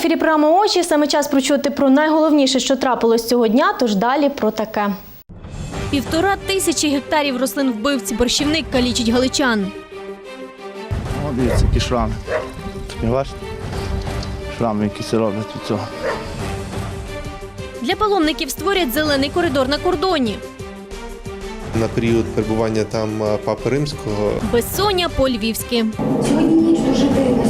ефірі програми очі. Саме час прочути про найголовніше, що трапилось цього дня. Тож далі про таке. Півтора тисячі гектарів рослин вбивці борщівник калічить галичан. О, дивіться, які шрами. Такі бачите? Шрами, які це роблять від цього. Для паломників створять зелений коридор на кордоні. на період перебування там е, папи римського Безсоння по-львівськи. Сьогодні ніч дуже дивна,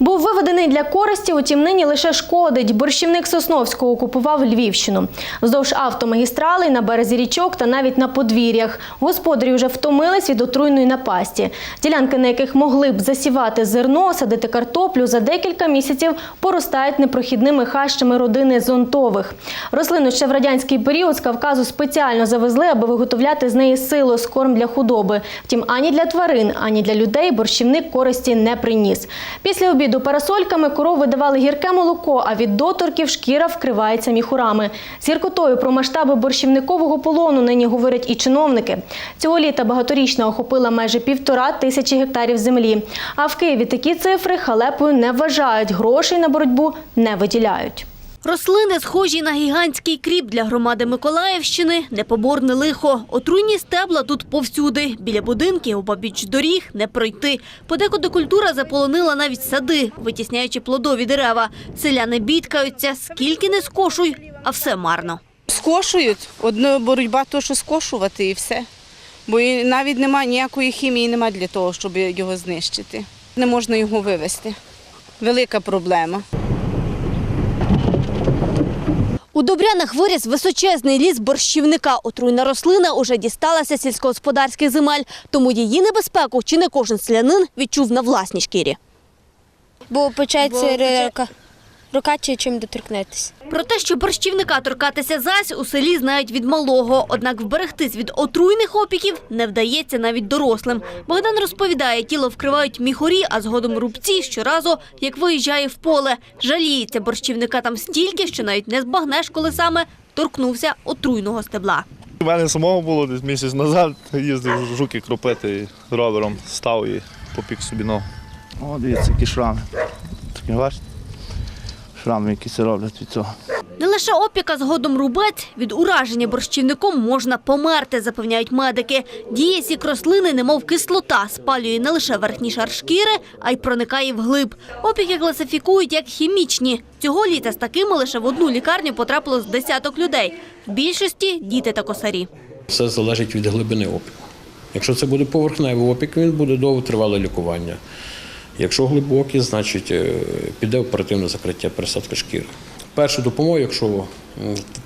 Був виведений для користі, утім нині лише шкодить. Борщівник Сосновського окупував Львівщину. Вздовж автомагістралей, на березі річок та навіть на подвір'ях. Господарі вже втомились від отруйної напасті. Ділянки, на яких могли б засівати зерно, садити картоплю, за декілька місяців поростають непрохідними хащами родини зонтових. Рослину ще в радянський період з Кавказу спеціально завезли, аби виготовляти з неї силос, корм для худоби. Втім, ані для тварин, ані для людей борщівник користі не приніс. Після обіду парасольками коров видавали гірке молоко, а від доторків шкіра вкривається міхурами. З гіркотою про масштаби борщівникового полону нині говорять і чиновники. Цього літа багаторічна охопила майже півтора тисячі гектарів землі. А в Києві такі цифри халепою не вважають, грошей на боротьбу не виділяють. Рослини, схожі на гігантський кріп для громади Миколаївщини, непоборне лихо. Отруйні стебла тут повсюди. Біля будинків, обабіч доріг не пройти. Подекуди культура заполонила навіть сади, витісняючи плодові дерева. Селяни бідкаються, скільки не скошуй, а все марно. Скошують. Одна боротьба то, що скошувати і все. Бо навіть немає ніякої хімії, немає для того, щоб його знищити. Не можна його вивезти. Велика проблема. У Добрянах виріс височезний ліс борщівника. Отруйна рослина уже дісталася сільськогосподарських земель, тому її небезпеку чи не кожен селянин відчув на власній шкірі. Бо печеться рука. Рука чи чим доторкнетесь. Про те, що борщівника торкатися зась, у селі знають від малого. Однак вберегтись від отруйних опіків не вдається навіть дорослим. Богдан розповідає, тіло вкривають міхурі, а згодом рубці щоразу, як виїжджає в поле. Жаліється борщівника там стільки, що навіть не збагнеш, коли саме торкнувся отруйного стебла. У мене самого було десь місяць назад, їздив жуки кропити ровером, став і попік собі ногу. О, дивіться, які шрами. Такі бачите? Шрами, які це роблять від цього. Не лише опіка, згодом рубець. Від ураження борщівником можна померти, запевняють медики. Діє сік рослини, немов кислота, спалює не лише верхній шар шкіри, а й проникає вглиб. Опіки класифікують як хімічні. Цього літа з такими лише в одну лікарню потрапило з десяток людей. В більшості – діти та косарі. Все залежить від глибини опіку. Якщо це буде поверхневий опік, він буде довготривале лікування. Якщо глибокий, значить е, піде оперативне закриття пересадка шкіри. Першу допомогу, якщо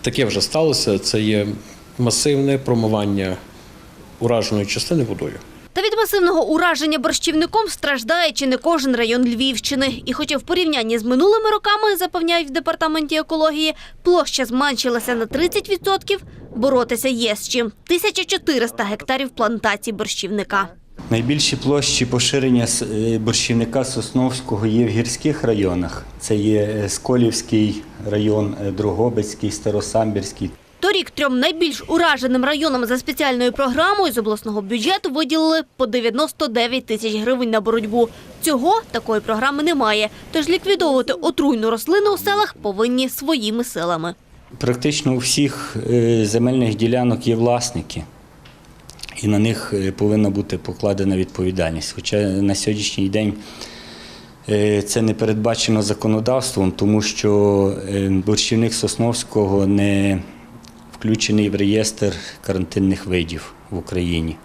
таке вже сталося, це є масивне промивання ураженої частини водою. Та від масивного ураження борщівником страждає чи не кожен район Львівщини. І хоча в порівнянні з минулими роками, запевняють в департаменті екології, площа зменшилася на 30%, боротися є з чим. 1400 гектарів плантацій борщівника. Найбільші площі поширення е, борщівника Сосновського є в гірських районах. Це є е, Сколівський район, е, Дрогобицький, Старосамбірський. Торік трьом найбільш ураженим районам за спеціальною програмою з обласного бюджету виділили по 99 тисяч гривень на боротьбу. Цього такої програми немає, тож ліквідовувати отруйну рослину у селах повинні своїми силами. Практично у всіх земельних ділянок є власники, і на них е, повинна бути покладена відповідальність. Хоча на сьогоднішній день е, це не передбачено законодавством, тому що е, борщівник Сосновського не включений в реєстр карантинних видів в Україні.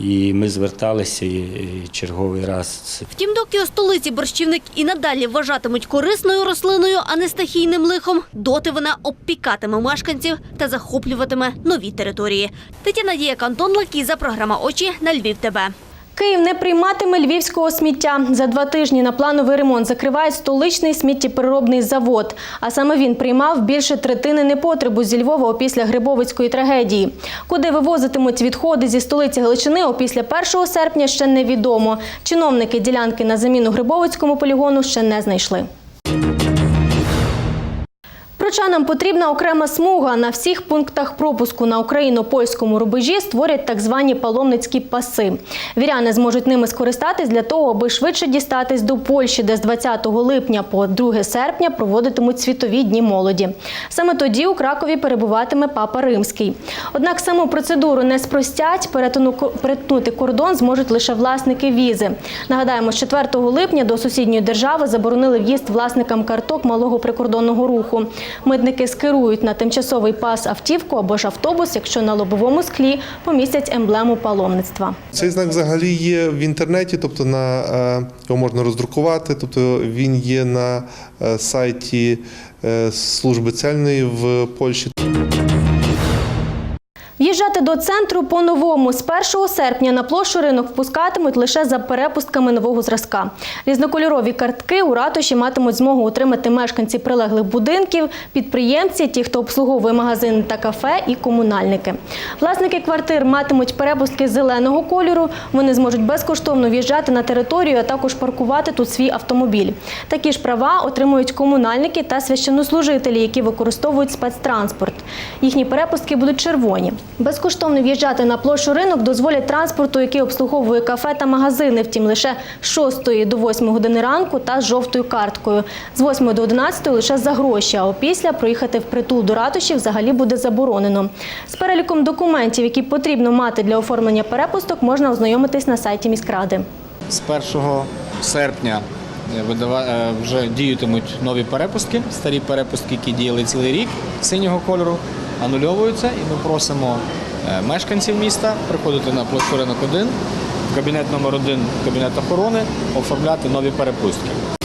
І ми зверталися черговий раз. Втім, доки у столиці борщівник і надалі вважатимуть корисною рослиною, а не стихійним лихом, доти вона обпікатиме мешканців та захоплюватиме нові території. Тетяна Діяк, Антон Лакіза, програма Очі на Львів. ТБ. Київ не прийматиме львівського сміття. За два тижні на плановий ремонт закривають столичний сміттєпереробний завод. А саме він приймав більше третини непотребу зі Львова опісля Грибовицької трагедії. Куди вивозитимуть відходи зі столиці Галичини опісля 1 серпня ще невідомо. Чиновники ділянки на заміну Грибовицькому полігону ще не знайшли. Про потрібна окрема смуга. На всіх пунктах пропуску на україно-польському рубежі створять так звані паломницькі паси. Віряни зможуть ними скористатись для того, аби швидше дістатись до Польщі, де з 20 липня по 2 серпня проводитимуть світові дні молоді. Саме тоді у Кракові перебуватиме папа Римський. Однак саму процедуру не спростять. Перетнути кордон зможуть лише власники візи. Нагадаємо, з 4 липня до сусідньої держави заборонили в'їзд власникам карток малого прикордонного руху. Митники скерують на тимчасовий пас автівку або ж автобус, якщо на лобовому склі помістять емблему паломництва. Цей знак взагалі є в інтернеті, тобто на е, його можна роздрукувати, тобто він є на е, сайті е, служби цельної в Польщі. В'їжджати до центру по-новому з 1 серпня на площу ринок впускатимуть лише за перепустками нового зразка. Різнокольорові картки у ратуші матимуть змогу отримати мешканці прилеглих будинків, підприємці, ті, хто обслуговує магазини та кафе і комунальники. Власники квартир матимуть перепустки зеленого кольору. Вони зможуть безкоштовно в'їжджати на територію, а також паркувати тут свій автомобіль. Такі ж права отримують комунальники та священнослужителі, які використовують спецтранспорт. Їхні перепустки будуть червоні. Безкоштовно в'їжджати на площу ринок дозволять транспорту, який обслуговує кафе та магазини, втім лише з 6 до 8 години ранку та з жовтою карткою. З 8 до 11 лише за гроші, а опісля проїхати впритул до ратуші взагалі буде заборонено. З переліком документів, які потрібно мати для оформлення перепусток, можна ознайомитись на сайті міськради. З 1 серпня е, е, вже діятимуть нові перепустки. Старі перепустки, які діяли цілий рік синього кольору, анульовуються. І ми просимо е, мешканців міста приходити на площу ринок 1, в кабінет номер 1 кабінет охорони, оформляти нові перепустки.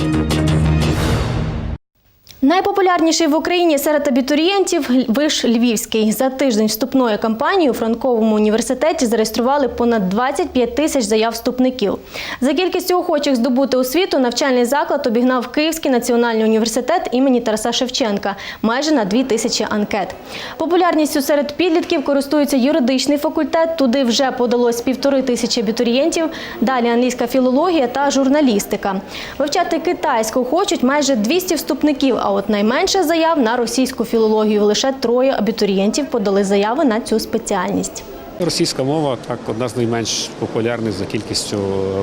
Найпопулярніший в Україні серед абітурієнтів виш Львівський. За тиждень вступної кампанії у Франковому університеті зареєстрували понад 25 тисяч заяв вступників. За кількістю охочих здобути освіту навчальний заклад обігнав Київський національний університет імені Тараса Шевченка майже на 2 тисячі анкет. Популярністю серед підлітків користується юридичний факультет. Туди вже подалось півтори тисячі абітурієнтів. Далі англійська філологія та журналістика. Вивчати китайську хочуть майже 200 вступників. А от найменше заяв на російську філологію. Лише троє абітурієнтів подали заяви на цю спеціальність. Російська мова так одна з найменш популярних за кількістю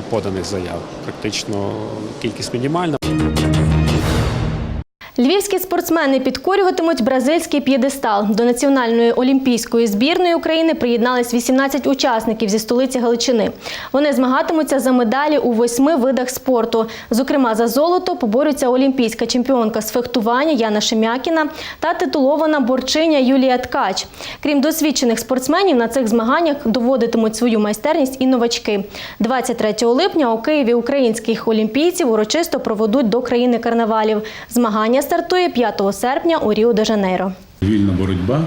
поданих заяв. Практично кількість мінімальна. Львівські спортсмени підкорюватимуть бразильський п'єдестал. До національної олімпійської збірної України приєднались 18 учасників зі столиці Галичини. Вони змагатимуться за медалі у восьми видах спорту. Зокрема, за золото поборються олімпійська чемпіонка з фехтування Яна Шемякіна та титулована борчиня Юлія Ткач. Крім досвідчених спортсменів, на цих змаганнях доводитимуть свою майстерність і новачки. 23 липня у Києві українських олімпійців урочисто проведуть до країни карнавалів. Змагання стартує 5 серпня у Ріо-де-Жанейро. Вільна боротьба.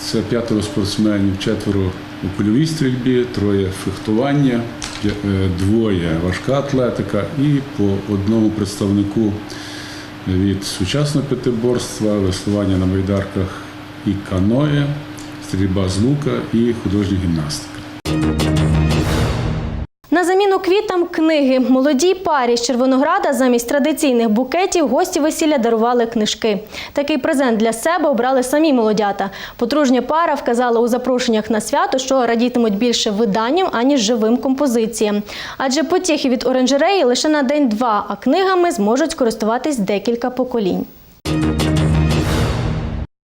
Це п'ятеро спортсменів, четверо у польовій стрільбі, троє фехтування, е, двоє важка атлетика і по одному представнику від сучасного п'ятиборства, веслування на байдарках і каное, стрільба з лука і художня гімнастика. На квітам книги. Молодій парі з Червонограда замість традиційних букетів гості весілля дарували книжки. Такий презент для себе обрали самі молодята. Подружня пара вказала у запрошеннях на свято, що радітимуть більше виданням, аніж живим композиціям. Адже потіхи від оранжереї лише на день-два, а книгами зможуть користуватись декілька поколінь.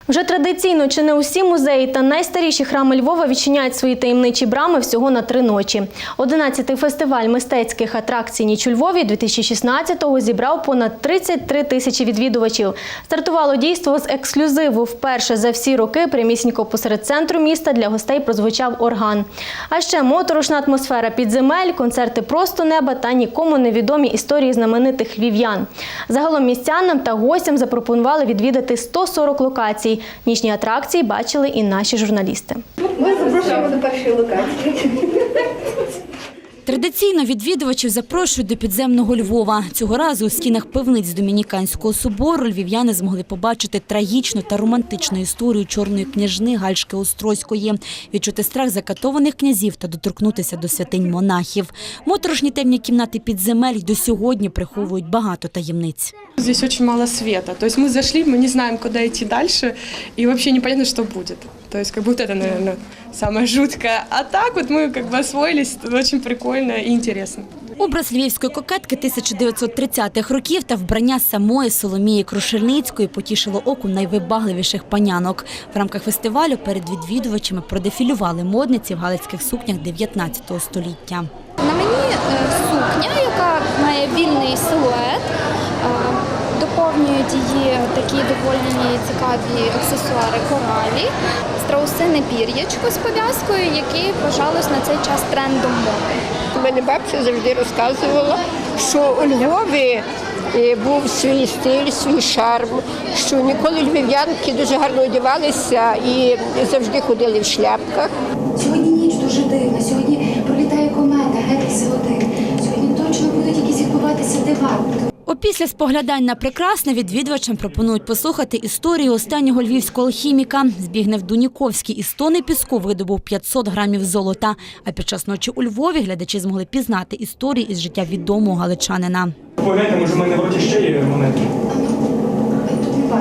Вже традиційно чи не усі музеї та найстаріші храми Львова відчиняють свої таємничі брами всього на три ночі. 11-й фестиваль мистецьких атракцій «Ніч у Львові» 2016-го зібрав понад 33 тисячі відвідувачів. Стартувало дійство з ексклюзиву. Вперше за всі роки прямісінько посеред центру міста для гостей прозвучав орган. А ще моторошна атмосфера підземель, концерти просто неба та нікому невідомі історії знаменитих львів'ян. Загалом містянам та гостям запропонували відвідати 140 локацій. Нічні атракції бачили і наші журналісти. Ми запрошуємо до першої локації. Традиційно відвідувачів запрошують до підземного Львова. Цього разу у стінах пивниць Домініканського собору львів'яни змогли побачити трагічну та романтичну історію чорної княжни Гальшки Острозької, відчути страх закатованих князів та доторкнутися до святинь монахів. Моторошні темні кімнати підземель й до сьогодні приховують багато таємниць. Здесь очень мало света. То есть мы зашли, мы не знаем, куда идти дальше, и вообще непонятно, что будет. То есть как будто это, наверное, самое жуткое. А так вот мы как бы освоились, это очень прикольно и интересно. Образ львівської кокетки 1930-х років та вбрання самої Соломії Крушельницької потішило оку найвибагливіших панянок. В рамках фестивалю перед відвідувачами продефілювали модниці в галицьких сукнях 19 століття. На мені е, сукня, яка має вільний силует. Доповнюють її такі доволі цікаві аксесуари коралі, страусине пір'ячко з пов'язкою, які вважалось на цей час трендом моди. Мене бабця завжди розказувала, що у Львові е, був свій стиль, свій шарм, що ніколи львів'янки дуже гарно одягалися і завжди ходили в шляпках. Сьогодні ніч дуже дивна, сьогодні пролітає комета, Гекс 1 Сьогодні точно будуть якісь відбуватися дива. Опісля споглядань на прекрасне відвідувачам пропонують послухати історію останнього львівського алхіміка. Збігнев Дуніковський із тони піску видобув 500 грамів золота. А під час ночі у Львові глядачі змогли пізнати історії із життя відомого галичанина. Погляньте, може, в мене в роті ще є монетки. Тут не бачу, тут всі. Візьміть стілець.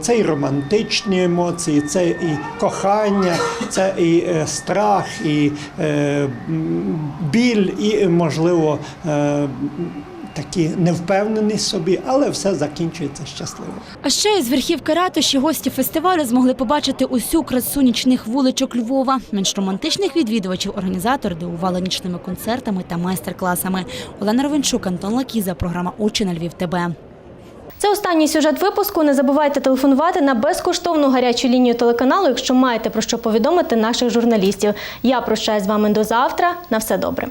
Це і романтичні емоції, це і кохання, це і е, страх, і е, біль, і, можливо, е, такі невпевненість собі, але все закінчується щасливо. А ще із верхівки ратуші гості фестивалю змогли побачити усю красу нічних вуличок Львова. Менш романтичних відвідувачів організатори дивували нічними концертами та майстер-класами. Олена Ровенчук, Антон Лакіза, програма Очі на Львів. ТБ. Це останній сюжет випуску. Не забувайте телефонувати на безкоштовну гарячу лінію телеканалу, якщо маєте про що повідомити наших журналістів. Я прощаюсь з вами до завтра. На все добре.